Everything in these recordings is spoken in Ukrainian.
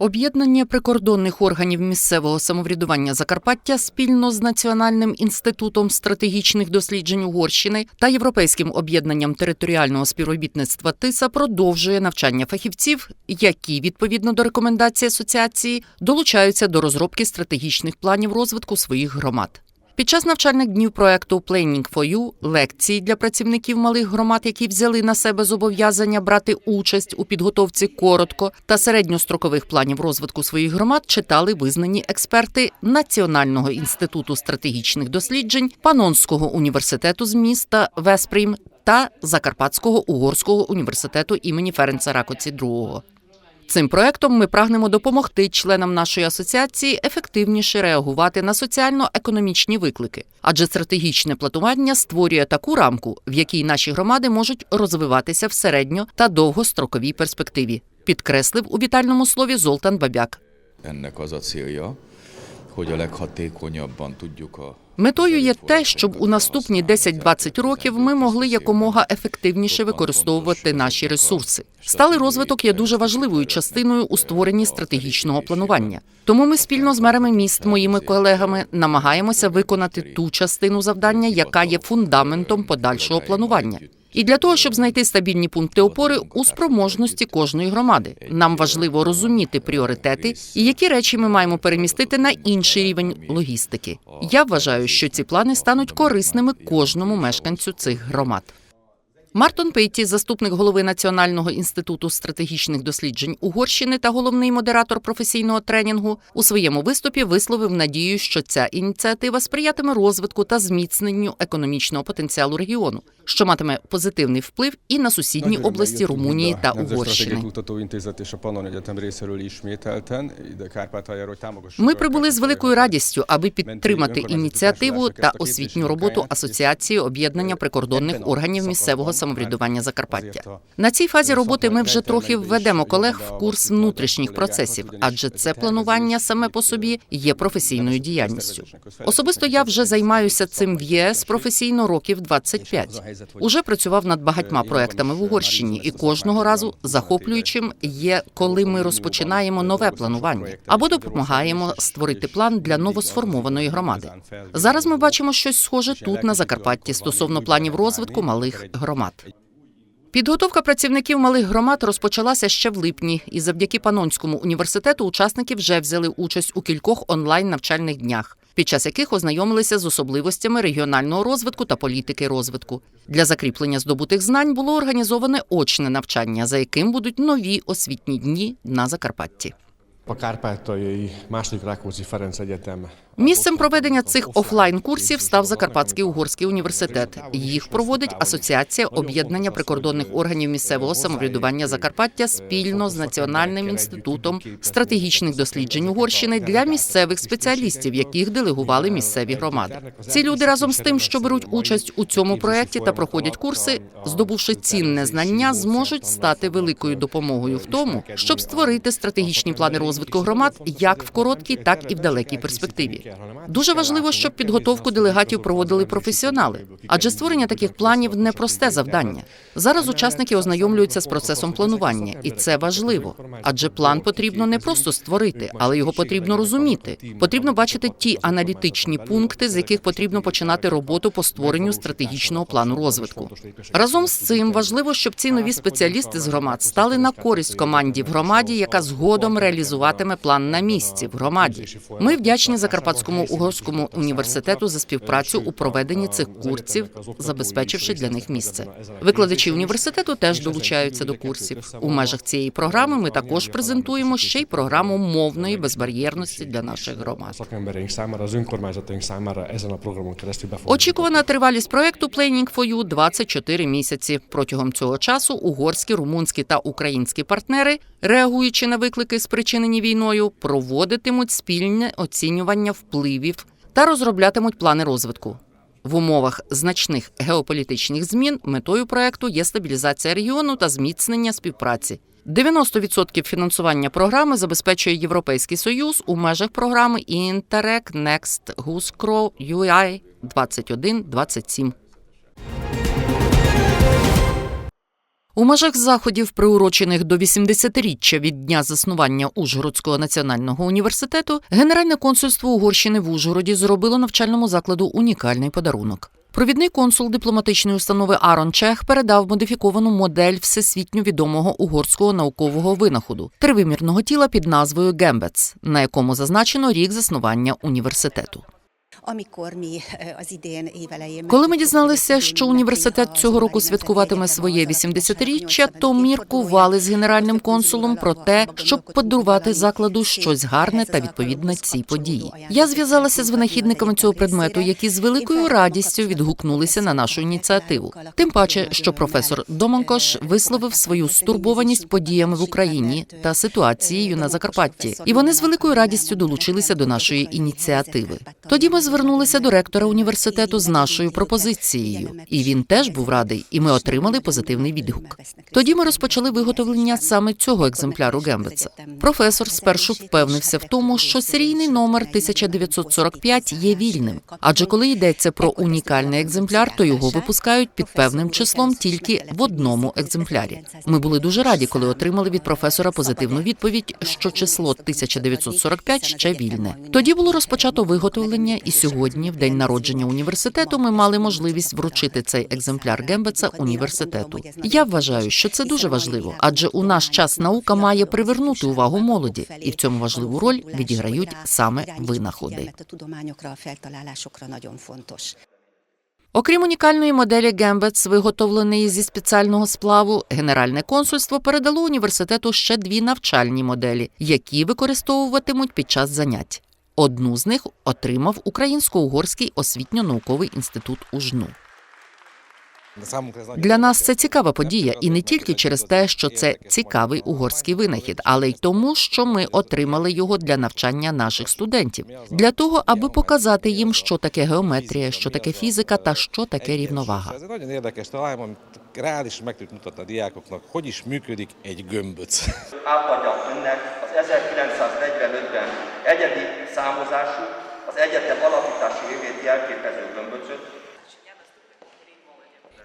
Об'єднання прикордонних органів місцевого самоврядування Закарпаття спільно з Національним інститутом стратегічних досліджень Угорщини та Європейським об'єднанням територіального співробітництва ТИСА продовжує навчання фахівців, які відповідно до рекомендацій асоціації долучаються до розробки стратегічних планів розвитку своїх громад. Під час навчальних днів проекту Planning for You лекції для працівників малих громад, які взяли на себе зобов'язання брати участь у підготовці коротко та середньострокових планів розвитку своїх громад, читали визнані експерти Національного інституту стратегічних досліджень Панонського університету з міста Веспрім та Закарпатського угорського університету імені Ференца Ракоці II. Цим проектом ми прагнемо допомогти членам нашої асоціації ефективніше реагувати на соціально-економічні виклики, адже стратегічне платування створює таку рамку, в якій наші громади можуть розвиватися в середньо та довгостроковій перспективі, підкреслив у вітальному слові Золтан Бабяк. Метою є те, щоб у наступні 10-20 років ми могли якомога ефективніше використовувати наші ресурси. Сталий розвиток є дуже важливою частиною у створенні стратегічного планування. Тому ми спільно з мерами міст, моїми колегами, намагаємося виконати ту частину завдання, яка є фундаментом подальшого планування. І для того, щоб знайти стабільні пункти опори у спроможності кожної громади, нам важливо розуміти пріоритети і які речі ми маємо перемістити на інший рівень логістики. Я вважаю, що ці плани стануть корисними кожному мешканцю цих громад. Мартон Пейті, заступник голови Національного інституту стратегічних досліджень Угорщини та головний модератор професійного тренінгу, у своєму виступі висловив надію, що ця ініціатива сприятиме розвитку та зміцненню економічного потенціалу регіону, що матиме позитивний вплив і на сусідні області Румунії та Угорщини. Ми прибули з великою радістю, аби підтримати ініціативу та освітню роботу Асоціації об'єднання прикордонних органів місцевого самоврядування. Закарпаття. На цій фазі роботи ми вже трохи введемо колег в курс внутрішніх процесів, адже це планування саме по собі є професійною діяльністю. Особисто я вже займаюся цим в ЄС професійно років 25. Уже працював над багатьма проектами в Угорщині, і кожного разу захоплюючим є, коли ми розпочинаємо нове планування або допомагаємо створити план для новосформованої громади. Зараз ми бачимо щось схоже тут на Закарпатті стосовно планів розвитку малих громад. Підготовка працівників малих громад розпочалася ще в липні, і завдяки Панонському університету учасники вже взяли участь у кількох онлайн навчальних днях, під час яких ознайомилися з особливостями регіонального розвитку та політики розвитку. Для закріплення здобутих знань було організоване очне навчання, за яким будуть нові освітні дні на Закарпатті. A Kárpátaljai második Rákóczi Ferenc Egyetem Місцем проведення цих офлайн курсів став Закарпатський угорський університет. Їх проводить Асоціація об'єднання прикордонних органів місцевого самоврядування Закарпаття спільно з Національним інститутом стратегічних досліджень Угорщини для місцевих спеціалістів, яких делегували місцеві громади. Ці люди разом з тим, що беруть участь у цьому проєкті та проходять курси, здобувши цінне знання, зможуть стати великою допомогою в тому, щоб створити стратегічні плани розвитку громад як в короткій, так і в далекій перспективі. Дуже важливо, щоб підготовку делегатів проводили професіонали, адже створення таких планів непросте завдання. Зараз учасники ознайомлюються з процесом планування, і це важливо. Адже план потрібно не просто створити, але його потрібно розуміти. Потрібно бачити ті аналітичні пункти, з яких потрібно починати роботу по створенню стратегічного плану розвитку. Разом з цим важливо, щоб ці нові спеціалісти з громад стали на користь команді в громаді, яка згодом реалізуватиме план на місці в громаді. Ми вдячні Закарпатському угорському університету за співпрацю у проведенні цих курсів, забезпечивши для них місце. Викладачі університету теж долучаються до курсів. У межах цієї програми ми також презентуємо ще й програму мовної безбар'єрності для наших громад. Очікувана тривалість проекту Planning for You – 24 місяці. Протягом цього часу угорські, румунські та українські партнери, реагуючи на виклики, спричинені війною, проводитимуть спільне оцінювання впливів та розроблятимуть плани розвитку. В умовах значних геополітичних змін метою проекту є стабілізація регіону та зміцнення співпраці. 90% фінансування програми забезпечує Європейський Союз у межах програми Interreg Next Гускро UI 2127. У межах заходів, приурочених до 80-річчя від дня заснування Ужгородського національного університету, Генеральне консульство Угорщини в Ужгороді зробило навчальному закладу унікальний подарунок. Провідний консул дипломатичної установи Арон Чех передав модифіковану модель всесвітньо відомого угорського наукового винаходу тривимірного тіла під назвою Гембец, на якому зазначено рік заснування університету. Коли ми дізналися, що університет цього року святкуватиме своє 80-річчя, то міркували з генеральним консулом про те, щоб подарувати закладу щось гарне та відповідне цій події. Я зв'язалася з винахідниками цього предмету, які з великою радістю відгукнулися на нашу ініціативу. Тим паче, що професор Доманкош висловив свою стурбованість подіями в Україні та ситуацією на Закарпатті, і вони з великою радістю долучилися до нашої ініціативи. Тоді ми звернулися до ректора університету з нашою пропозицією, і він теж був радий, і ми отримали позитивний відгук. Тоді ми розпочали виготовлення саме цього екземпляру Гембеца. Професор спершу впевнився в тому, що серійний номер 1945 є вільним, адже коли йдеться про унікальний екземпляр, то його випускають під певним числом тільки в одному екземплярі. Ми були дуже раді, коли отримали від професора позитивну відповідь, що число 1945 ще вільне. Тоді було розпочато виготовлення, і сьогодні, в день народження університету, ми мали можливість вручити цей екземпляр Гембеца університету. Я вважаю, що це дуже важливо, адже у наш час наука має привернути увагу молоді, і в цьому важливу роль відіграють саме винаходи. Окрім унікальної моделі Гембец, виготовленої зі спеціального сплаву, Генеральне консульство передало університету ще дві навчальні моделі, які використовуватимуть під час занять. Одну з них отримав Українсько-Угорський освітньо-науковий інститут УЖНУ. Для нас це цікава подія, і не тільки через те, що це цікавий угорський винахід, але й тому, що ми отримали його для навчання наших студентів, для того, аби показати їм, що таке геометрія, що таке фізика та що таке рівновага. Az 1945-ben egyedi számozású, az egyetem alapítási évét jelképező gömböcöt,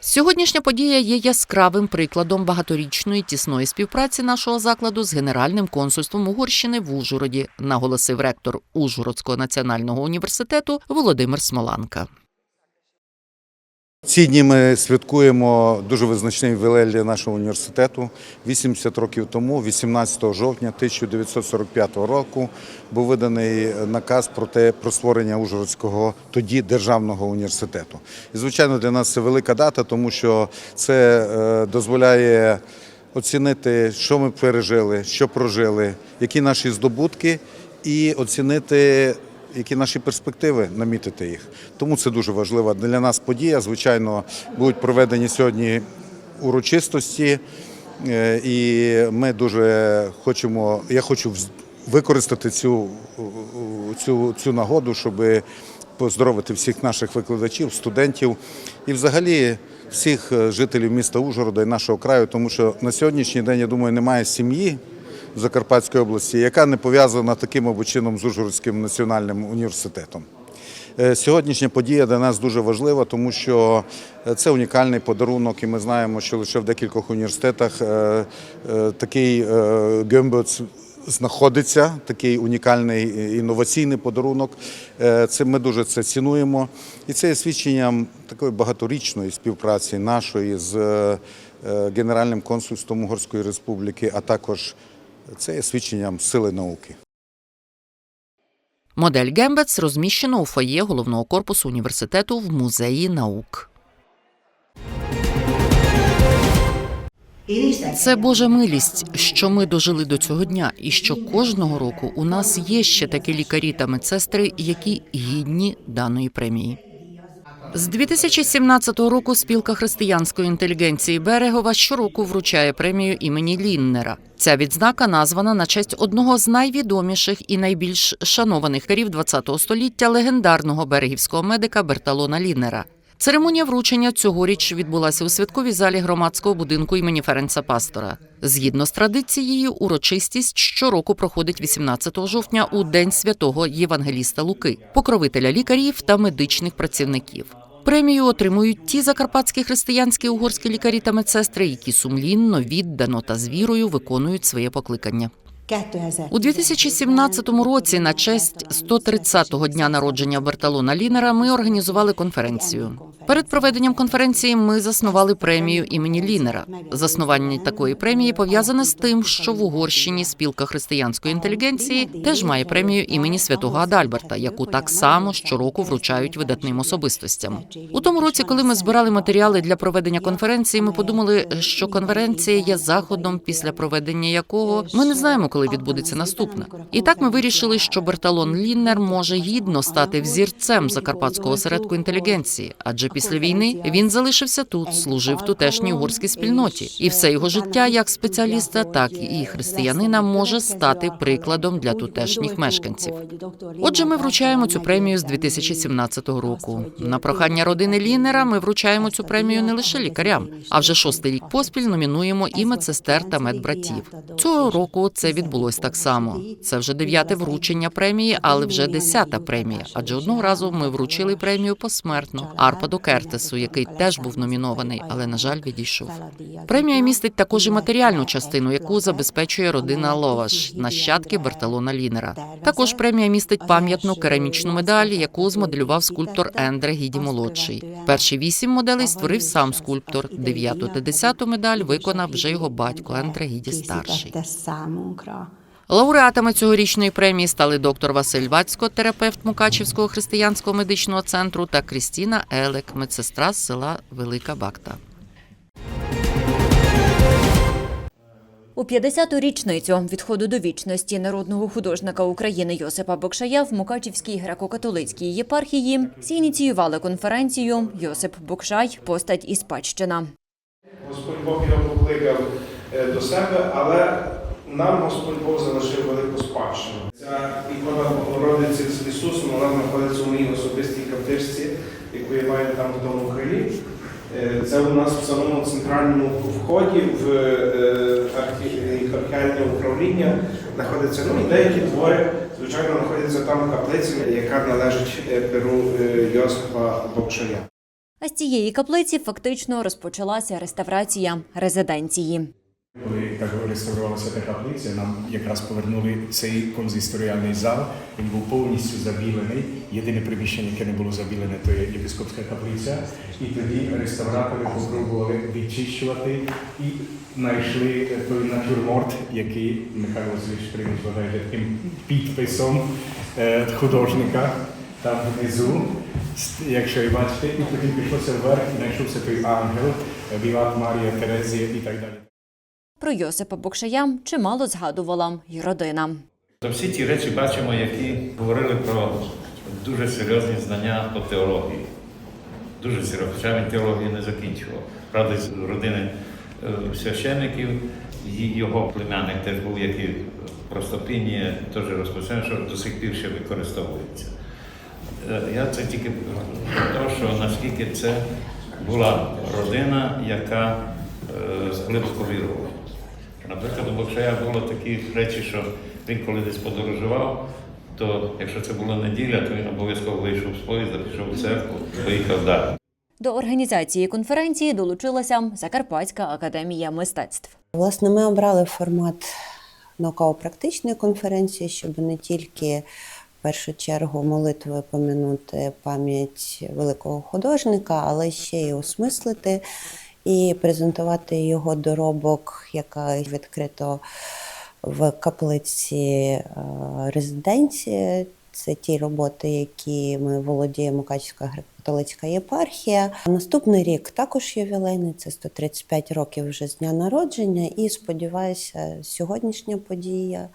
Сьогоднішня подія є яскравим прикладом багаторічної тісної співпраці нашого закладу з Генеральним консульством Угорщини в Ужгороді, наголосив ректор Ужгородського національного університету Володимир Смоланка. Ці дні ми святкуємо дуже визначний ювілей нашого університету. 80 років тому, 18 жовтня 1945 року, був виданий наказ про те про створення Ужгородського тоді державного університету. І звичайно, для нас це велика дата, тому що це е, дозволяє оцінити, що ми пережили, що прожили, які наші здобутки, і оцінити які наші перспективи, намітити їх. Тому це дуже важлива для нас подія. Звичайно, будуть проведені сьогодні урочистості, е, і ми дуже хочемо. Я хочу використати цю, цю, цю нагоду, щоб поздоровити всіх наших викладачів, студентів і взагалі всіх е, жителів міста Ужгорода і нашого краю, тому що на сьогоднішній день, я думаю, немає сім'ї в Закарпатській області, яка не пов'язана таким або чином з Ужгородським національним університетом. Е, Сьогоднішня подія для нас дуже важлива, тому що е, це унікальний подарунок, і ми знаємо, що лише в декількох університетах е, такий гембец знаходиться, такий унікальний інноваційний подарунок. Це ми дуже це цінуємо, і це є свідченням такої багаторічної співпраці нашої з Генеральним консульством Угорської Республіки, а також це є свідченням сили науки. Модель Гембец розміщено у фоє головного корпусу університету в музеї наук. Це Божа милість, що ми дожили до цього дня, і що кожного року у нас є ще такі лікарі та медсестри, які гідні даної премії. З 2017 року спілка християнської інтелігенції Берегова щороку вручає премію імені Ліннера. Ця відзнака названа на честь одного з найвідоміших і найбільш шанованих карів ХХ століття легендарного берегівського медика Берталона Ліннера. Церемонія вручення цьогоріч відбулася у святковій залі громадського будинку імені Ференца Пастора. Згідно з традицією, урочистість щороку проходить 18 жовтня у День святого Євангеліста Луки, покровителя лікарів та медичних працівників. Премію отримують ті закарпатські християнські угорські лікарі та медсестри, які сумлінно, віддано та з вірою виконують своє покликання. У 2017 році, на честь 130-го дня народження Берталона Лінера, ми організували конференцію. Перед проведенням конференції ми заснували премію імені Лінера. Заснування такої премії пов'язане з тим, що в Угорщині спілка християнської інтелігенції теж має премію імені святого Адальберта, яку так само щороку вручають видатним особистостям. У тому році, коли ми збирали матеріали для проведення конференції, ми подумали, що конференція є заходом, після проведення якого ми не знаємо, коли відбудеться наступна. І так ми вирішили, що Берталон Ліннер може гідно стати взірцем закарпатського осередку інтелігенції, адже після війни він залишився тут, служив тутешній угорській спільноті, і все його життя як спеціаліста, так і християнина може стати прикладом для тутешніх мешканців. Отже, ми вручаємо цю премію з 2017 року. На прохання родини Лінера ми вручаємо цю премію не лише лікарям, а вже шостий рік поспіль номінуємо і медсестер та медбратів. Цього року це відбулось так само. Це вже дев'яте вручення премії, але вже десята премія. Адже одного разу ми вручили премію посмертно Арпаду Кертесу, який теж був номінований, але на жаль відійшов. Премія містить також і матеріальну частину, яку забезпечує родина Ловаш, нащадки Берталона Лінера. Також премія містить пам'ятну керамічну медаль, яку змоделював скульптор Ендре Гіді молодший. Перші вісім моделей створив сам скульптор. Дев'яту та десяту медаль виконав вже його батько Ендре Гіді старший. Лауреатами цьогорічної премії стали доктор Василь Вацько, терапевт Мукачівського християнського медичного центру, та Крістіна Елек, медсестра з села Велика Бакта. У 50-ту річницю відходу до вічності народного художника України Йосипа Бокшая в Мукачівській греко-католицькій єпархії зініціювали конференцію Йосип Бокшай постать і спадщина. Господь Бог його покликав е, до себе, але нам Господь Бог залишив велику спадщину. Ця ікона Богородиці з Ісусом, вона знаходиться у моїй особистій каптижці, яку я маю там в тому крилі. Е, Це у нас в самому центральному вході в е, архіальне управління знаходиться. Ну і деякі твори, звичайно, знаходяться там в каплиці, яка належить е, перу Йосипа Бокшая. А з цієї каплиці фактично розпочалася реставрація резиденції. Коли так реставрувалася та каплиця, нам якраз повернули цей конзисторіальний зал. Він був повністю забілений. Єдине приміщення, яке не було забілене, то є єпископська каплиця. І тоді реставратори спробували відчищувати і знайшли той натюрморт, який Михайло Приміч вважає таким підписом е, художника там внизу. Якщо і бачите, і потім пішлося вверх і знайшовся той ангел, Вілат Марія Терезія і так далі. Про Йосипа Бокшая чимало згадувала й родина. То всі ті речі бачимо, які говорили про дуже серйозні знання по теології. Дуже серйозно, хоча він теологію не закінчував. Правда, з родини е, священників, його племянник теж був, який простопіння теж розпочав, що до сих пір ще використовується. Е, Я це тільки про те, що наскільки це була родина, яка е, глибоко вірувала. Наприклад, у Бокшая було такі речі, що він коли десь подорожував, то якщо це була неділя, то він обов'язково вийшов з поїзда, пішов в церкву, поїхав далі. До організації конференції долучилася Закарпатська академія мистецтв. Власне, ми обрали формат науково-практичної конференції, щоб не тільки в першу чергу молитвою помінути пам'ять великого художника, але ще й осмислити і презентувати його доробок, яка відкрито в каплиці е, резиденції. Це ті роботи, які ми володіємо Мукачівська греко-католицька єпархія. Наступний рік також ювілейний, це 135 років вже з дня народження. І сподіваюся, сьогоднішня подія,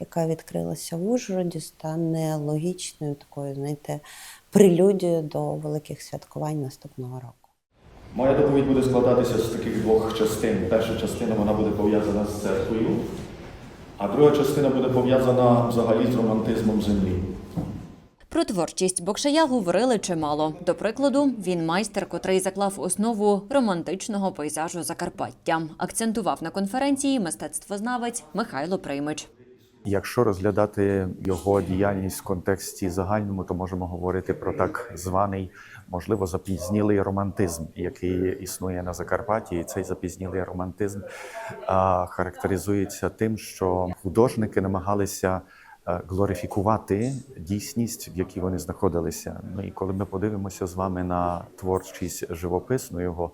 яка відкрилася в Ужгороді, стане логічною такою, знаєте, прелюдією до великих святкувань наступного року. Моя доповідь буде складатися з таких двох частин. Перша частина вона буде пов'язана з церквою, а друга частина буде пов'язана взагалі з романтизмом землі. Про творчість Бокшая говорили чимало. До прикладу, він майстер, котрий заклав основу романтичного пейзажу Закарпаття. Акцентував на конференції мистецтвознавець Михайло Приймич. Якщо розглядати його діяльність в контексті загальному, то можемо говорити про так званий, можливо, запізнілий романтизм, який існує на Закарпатті. І цей запізнілий романтизм характеризується тим, що художники намагалися е, глорифікувати дійсність, в якій вони знаходилися. Ну і коли ми подивимося з вами на творчість живописну його,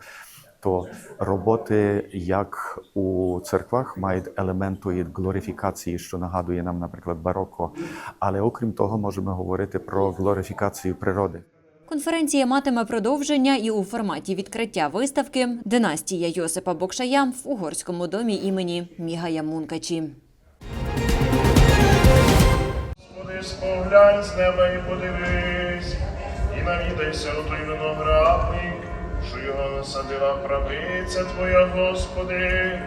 то роботи, як у церквах, мають елемент тої глорифікації, що нагадує нам, наприклад, бароко. Але окрім того, можемо говорити про глорифікацію природи. Конференція матиме продовження і у форматі відкриття виставки Династія Йосипа Бокшая в угорському домі імені Мігая Мункачі. Господи, споглянь з неба і подивись, і навідайся у той виноградник, що його насадила правиця Твоя, Господи.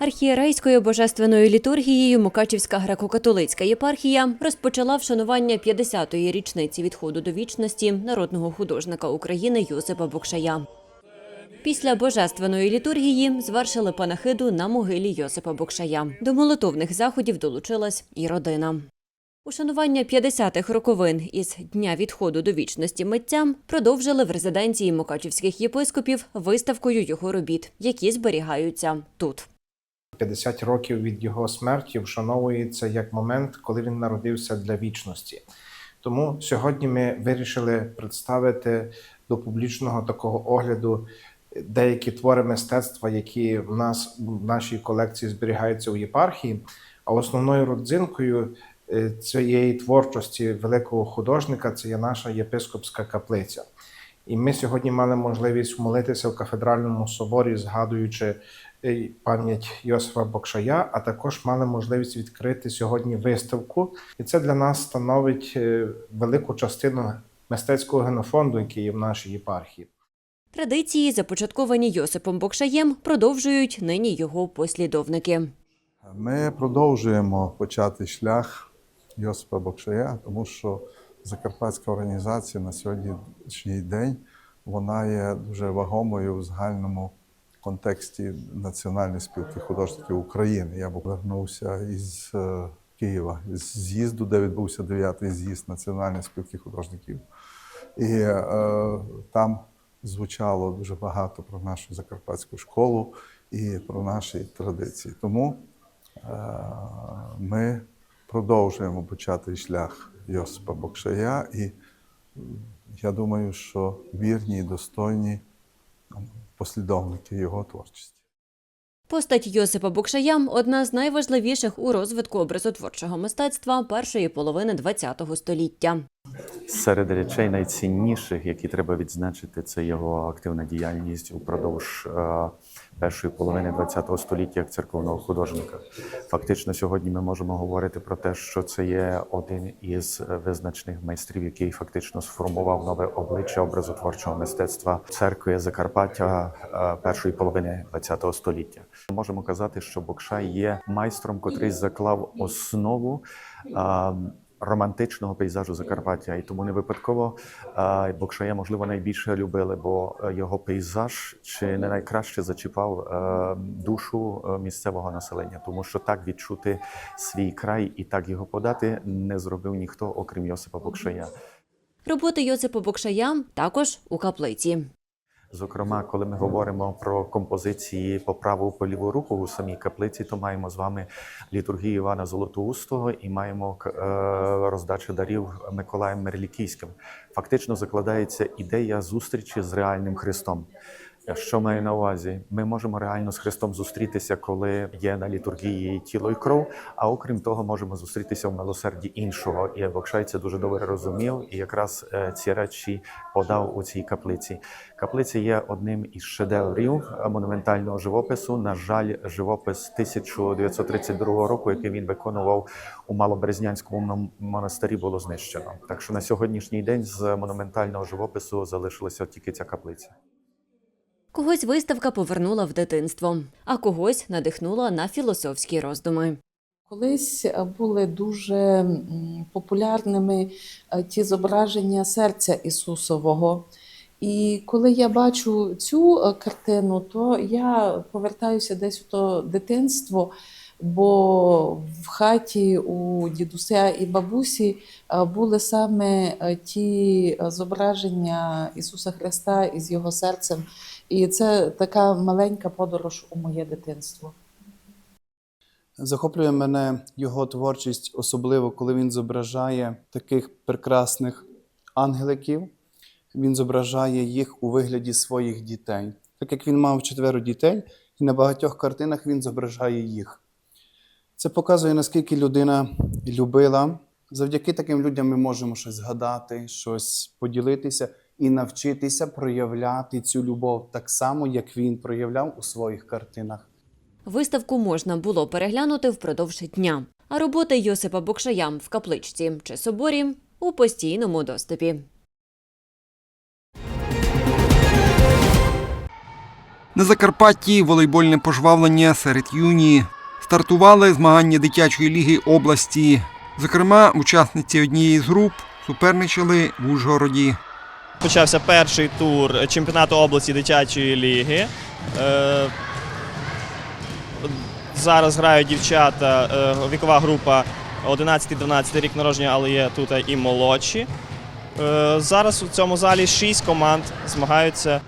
Архієрейською божественною літургією Мукачівська греко-католицька єпархія розпочала вшанування 50-ї річниці відходу до вічності народного художника України Йосипа Бокшая. Після божественної літургії звершили панахиду на могилі Йосипа Бокшая. До молитовних заходів долучилась і родина. Ушанування 50-х роковин із дня відходу до вічності митцям продовжили в резиденції мукачівських єпископів виставкою його робіт, які зберігаються тут. 50 років від його смерті вшановується як момент, коли він народився для вічності. Тому сьогодні ми вирішили представити до публічного такого огляду деякі твори мистецтва, які в нас в нашій колекції зберігаються у єпархії. А основною родзинкою е, цієї творчості великого художника це є наша єпископська каплиця. І ми сьогодні мали можливість молитися в кафедральному соборі, згадуючи пам'ять Йосифа Бокшая, а також мали можливість відкрити сьогодні виставку. І це для нас становить е, велику частину мистецького генофонду, який є в нашій єпархії. Традиції, започатковані Йосипом Бокшаєм, продовжують нині його послідовники. Ми продовжуємо почати шлях Йосипа Бокшая, тому що Закарпатська організація на сьогоднішній день вона є дуже вагомою в загальному контексті Національної спілки художників України. Я повернувся із е, Києва, з з'їзду, де відбувся дев'ятий з'їзд Національної спілки художників. І е, там звучало дуже багато про нашу закарпатську школу і про наші традиції. Тому е, ми продовжуємо почати шлях Йосипа Бокшая, і я думаю, що вірні і достойні послідовники його творчості. Постать Йосипа Букшаям – одна з найважливіших у розвитку образотворчого мистецтва першої половини ХХ століття. Серед речей найцінніших, які треба відзначити, це його активна діяльність упродовж е, першої половини ХХ століття як церковного художника. Фактично, сьогодні ми можемо говорити про те, що це є один із е, визначних майстрів, який фактично сформував нове обличчя образотворчого мистецтва церкви Закарпаття е, першої половини ХХ століття. Можемо казати, що Бокшай є майстром, котрий заклав основу. Романтичного пейзажу Закарпаття, і тому не випадково Бокшая, можливо, найбільше любили, бо е, його пейзаж чи не найкраще зачіпав е, душу е, місцевого населення, тому що так відчути свій край і так його подати не зробив ніхто, окрім Йосипа Бокшая. Роботи Йосипа Бокшая також у каплиці. Зокрема, коли ми говоримо про композиції по праву по ліву руку у самій каплиці, то маємо з вами літургію Івана Золотоустого і маємо е, роздачу дарів Миколаєм Мерлікійським. Фактично закладається ідея зустрічі з реальним Христом. Що маю на увазі? Ми можемо реально з Христом зустрітися, коли є на літургії тіло і кров. А окрім того, можемо зустрітися в милосерді іншого. І Бокшай це дуже добре розумів, і якраз е, ці речі подав у цій каплиці. Каплиця є одним із шедеврів е, монументального живопису. На жаль, живопис 1932 року, який він виконував у Малоберезнянському мон- монастирі, було знищено. Так що на сьогоднішній день з монументального живопису залишилася тільки ця каплиця. Когось виставка повернула в дитинство, а когось надихнула на філософські роздуми. Колись е, були дуже популярними е, ті зображення серця Ісусового. І коли я бачу цю е, картину, то я повертаюся десь у то дитинство, бо в хаті у дідуся і бабусі були саме ті зображення Ісуса Христа із його серцем. І це така маленька подорож у моє дитинство. Захоплює мене його творчість, особливо коли він зображає таких прекрасних ангеликів. Він зображає їх у вигляді своїх дітей. Так як він мав четверо дітей, і на багатьох картинах він зображає їх. Це показує, наскільки людина любила. Завдяки таким людям ми можемо щось згадати, щось поділитися і навчитися проявляти цю любов так само, як він проявляв у своїх картинах. Виставку можна було переглянути впродовж дня, а роботи Йосипа Бокшая в капличці чи соборі у постійному доступі. На Закарпатті волейбольне пожвавлення серед юні. Стартували змагання дитячої ліги області. Зокрема, учасниці однієї з груп суперничали в Ужгороді. Почався перший тур чемпіонату області дитячої ліги. Е, Зараз грають дівчата, е, вікова група 11-12 рік народження, але є тут і молодші. Е, Зараз у цьому залі шість команд змагаються.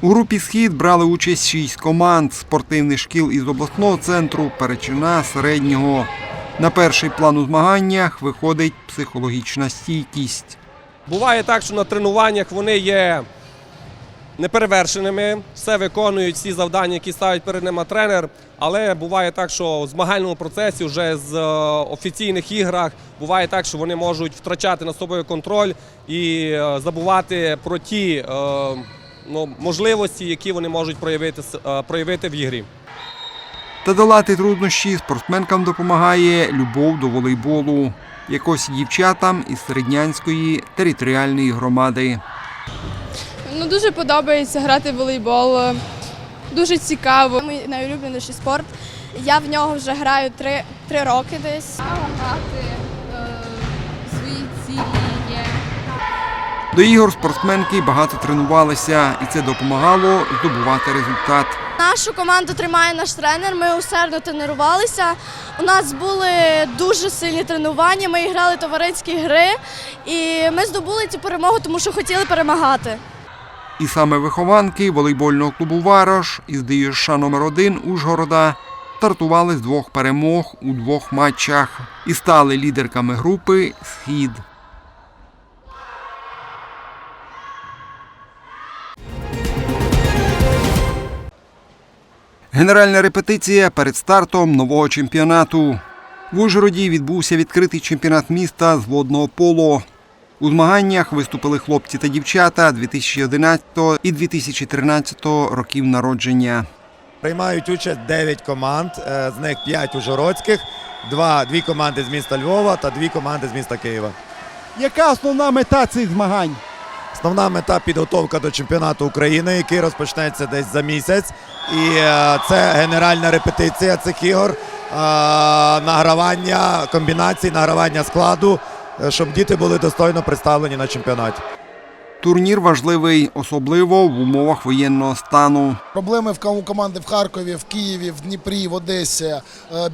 У групі Схід брали участь шість команд спортивних шкіл із обласного центру, Перечина, середнього. На перший план у змаганнях виходить психологічна стійкість. Буває так, що на тренуваннях вони є неперевершеними, все виконують всі завдання, які ставить перед ними тренер. Але буває так, що в змагальному процесі вже з е, офіційних іграх буває так, що вони можуть втрачати над собою контроль і е, забувати про ті е, ну, можливості, які вони можуть проявити, проявити в ігрі. Та долати труднощі спортсменкам допомагає любов до волейболу. Якось дівчатам із середнянської територіальної громади. Ну, дуже подобається грати в волейбол. Дуже цікаво. Мій найулюбленіший спорт. Я в нього вже граю три, три роки десь. Грати До ігор спортсменки багато тренувалися, і це допомагало здобувати результат. Нашу команду тримає наш тренер. Ми усердно тренувалися. У нас були дуже сильні тренування. Ми грали товариські гри, і ми здобули цю перемогу, тому що хотіли перемагати. І саме вихованки волейбольного клубу Варош із ДЮШ номер 1 Ужгорода стартували з двох перемог у двох матчах і стали лідерками групи Схід. Генеральна репетиція перед стартом нового чемпіонату. В Ужгороді відбувся відкритий чемпіонат міста з водного поло. У змаганнях виступили хлопці та дівчата 2011 і 2013 років народження. Приймають участь 9 команд, е, з них 5 ужгородських, два, дві команди з міста Львова та дві команди з міста Києва. Яка основна мета цих змагань? Основна мета підготовка до чемпіонату України, який розпочнеться десь за місяць. І е, це генеральна репетиція цих ігор, е, награвання комбінацій, награвання складу, е, щоб діти були достойно представлені на чемпіонаті. Турнір важливий, особливо в умовах воєнного стану. Проблеми в команди в Харкові, в Києві, в Дніпрі, в Одесі. Е,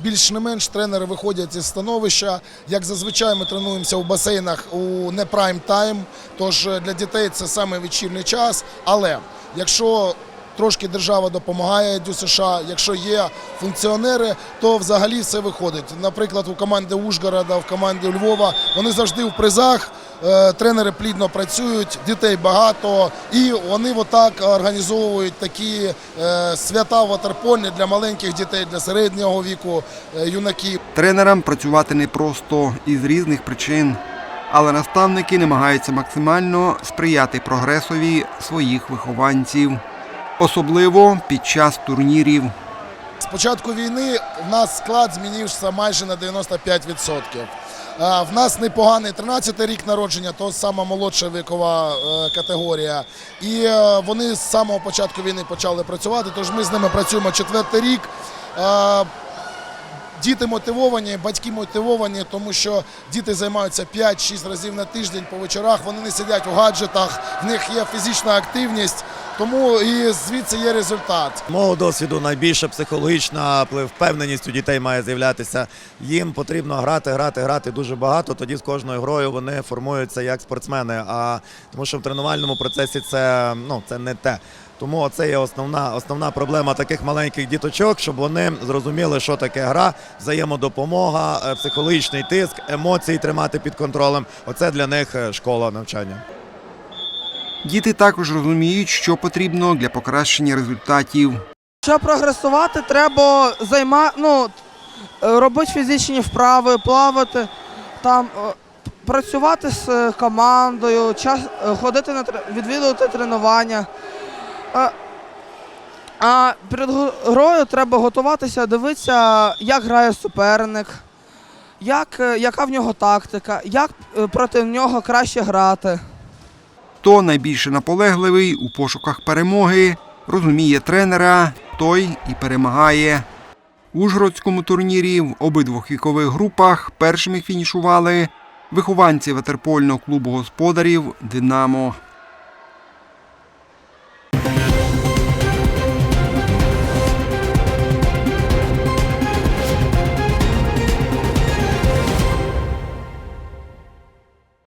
Більш не менш тренери виходять із становища. Як зазвичай ми тренуємося у басейнах у не прайм тайм. Тож е, для дітей це саме вечірній час. Але якщо Трошки держава допомагає Дю США. Якщо є функціонери, то взагалі все виходить. Наприклад, у команди Ужгорода, в команді Львова вони завжди в призах. Е, Тренери плідно працюють, дітей багато, і вони отак організовують такі е, свята ватерпольні для маленьких дітей, для середнього віку е, юнаків. Тренерам працювати непросто із різних причин, але наставники намагаються максимально сприяти прогресові своїх вихованців, особливо під час турнірів. З початку війни в нас склад змінився майже на 95%. Е, В нас непоганий 13-й рік народження, то сама молодша вікова е, категорія. І е, вони з самого початку війни почали працювати, тож ми з ними працюємо четвертий рік. Діти мотивовані, батьки мотивовані, тому що діти займаються 5-6 разів на тиждень по вечорах. Вони не сидять у гаджетах, в них є фізична активність. Тому і звідси є результат. Мого досвіду найбільша психологічна впевненість у дітей має з'являтися. Їм потрібно грати, грати, грати дуже багато. Тоді з кожною грою вони формуються як спортсмени. А тому, що в тренувальному процесі це ну це не те. Тому це є основна основна проблема таких маленьких діточок, щоб вони зрозуміли, що таке гра, взаємодопомога, е, психологічний тиск, емоції тримати під контролем. Оце для них е, школа навчання. Діти також розуміють, що потрібно для покращення результатів. Щоб прогресувати, треба займа... ну, е, робити фізичні вправи, плавати, там, е, працювати з е, командою, час, ходити на відвідувати тренування. А, перед грою треба готуватися, дивитися, як грає суперник, як, яка в нього тактика, як проти нього краще грати. Хто найбільше наполегливий у пошуках перемоги, розуміє тренера, той і перемагає. У Ужгородському турнірі в обидвох вікових групах першими фінішували вихованці ветерпольного клубу господарів Динамо.